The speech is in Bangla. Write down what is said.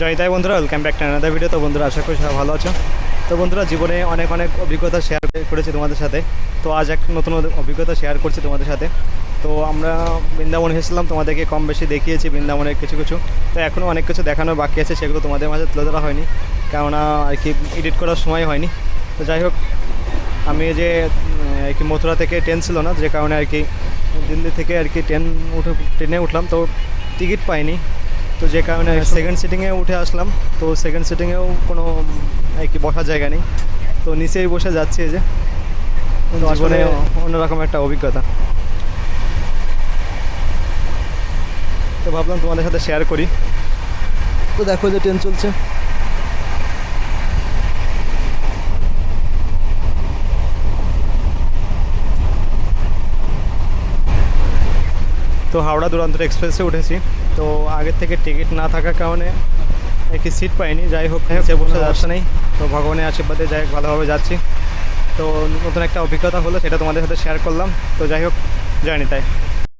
জয় বন্ধুরা welcome back to another video তো বন্ধুরা, আশা করি সবাই ভালো আছো। তো বন্ধুরা, জীবনে অনেক অনেক অভিজ্ঞতা শেয়ার করেছি তোমাদের সাথে। তো আজ এক নতুন অভিজ্ঞতা শেয়ার করছি তোমাদের সাথে। তো আমরা বৃন্দাবন এসেছিলাম, তোমাদেরকে কম বেশি দেখিয়েছি বৃন্দাবনের কিছু কিছু। তো এখনও অনেক কিছু দেখানোর বাকি আছে, সেগুলো তোমাদের মাঝে তুলে ধরা হয়নি। কেননা আর কি এডিট করার সময় হয়নি। তো যাই হোক, আমি যে আর কি মথুরা থেকে ট্রেন ছিল না, যে কারণে আর কি দিল্লি থেকে আর কি ট্রেন উঠে ট্রেনে উঠলাম। তো টিকিট পাইনি। তো যে কারণে সেকেন্ড সিটিংয়ে উঠে আসলাম। তো সেকেন্ড সিটিংয়েও কোনো কি বসার জায়গা নেই। তো নিচেই বসে যাচ্ছি এই যে। জীবনে অন্যরকম একটা অভিজ্ঞতা। তো ভাবলাম তোমাদের সাথে শেয়ার করি। তো দেখো যে ট্রেন চলছে। তো হাওড়া দুরান্তর এক্সপ্রেসে উঠেছি। তো আগের থেকে টিকিট না থাকার কারণে একটি সিট পাইনি। যাই হোক সে বসে যাচ্ছে নেই। তো ভগবানের আশীর্বাদে যাই হোক ভালোভাবে যাচ্ছি। তো নতুন একটা অভিজ্ঞতা হলো সেটা তোমাদের সাথে শেয়ার করলাম। তো যাই হোক জানি তাই।